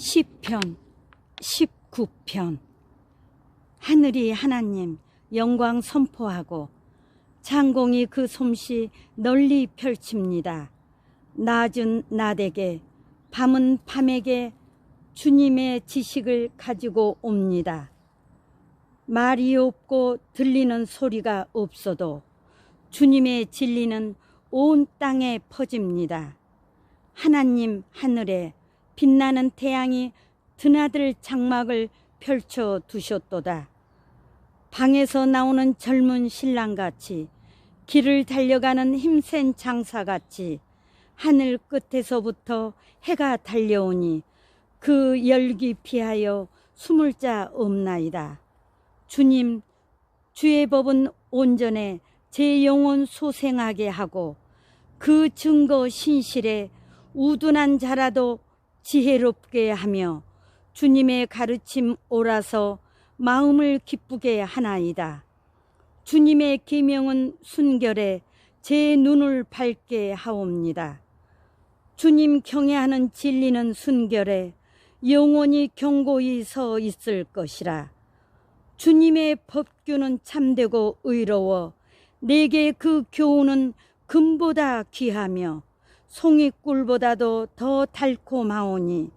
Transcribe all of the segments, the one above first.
시편 19편 하늘이 하나님 영광 선포하고 창공이 그 솜씨 널리 펼칩니다. 낮은 낮에게 밤은 밤에게 주님의 지식을 가지고 옵니다. 말이 없고 들리는 소리가 없어도 주님의 진리는 온 땅에 퍼집니다. 하나님 하늘에 빛나는 태양이 드나들 장막을 펼쳐 두셨도다. 방에서 나오는 젊은 신랑같이 길을 달려가는 힘센 장사같이 하늘 끝에서부터 해가 달려오니 그 열기 피하여 숨을 자 없나이다. 주님, 주의 법은 온전해 제 영혼 소생하게 하고 그 증거 신실에 우둔한 자라도 지혜롭게 하며 주님의 가르침 오라서 마음을 기쁘게 하나이다. 주님의 계명은 순결에 제 눈을 밝게 하옵니다. 주님 경외하는 진리는 순결에 영원히 경고히 서 있을 것이라. 주님의 법규는 참되고 의로워 내게 그 교훈은 금보다 귀하며 송이꿀보다도 더 달콤하오니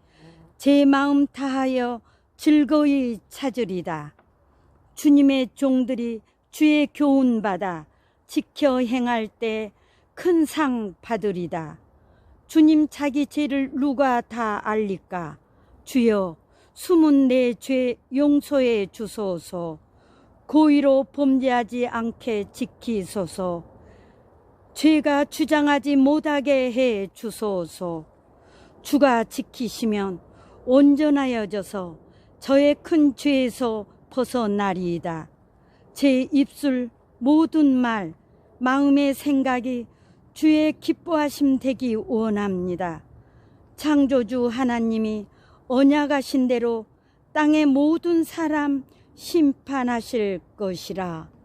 제 마음 다하여 즐거이 찾으리다. 주님의 종들이 주의 교훈 받아 지켜 행할 때 큰 상 받으리다. 주님 자기 죄를 누가 다 알리까? 주여 숨은 내 죄 용서해 주소서. 고의로 범죄하지 않게 지키소서. 죄가 주장하지 못하게 해 주소서. 주가 지키시면 온전하여져서 저의 큰 죄에서 벗어나리이다. 제 입술 모든 말, 마음의 생각이 주의 기뻐하심 되기 원합니다. 창조주 하나님이 언약하신 대로 땅의 모든 사람 심판하실 것이라.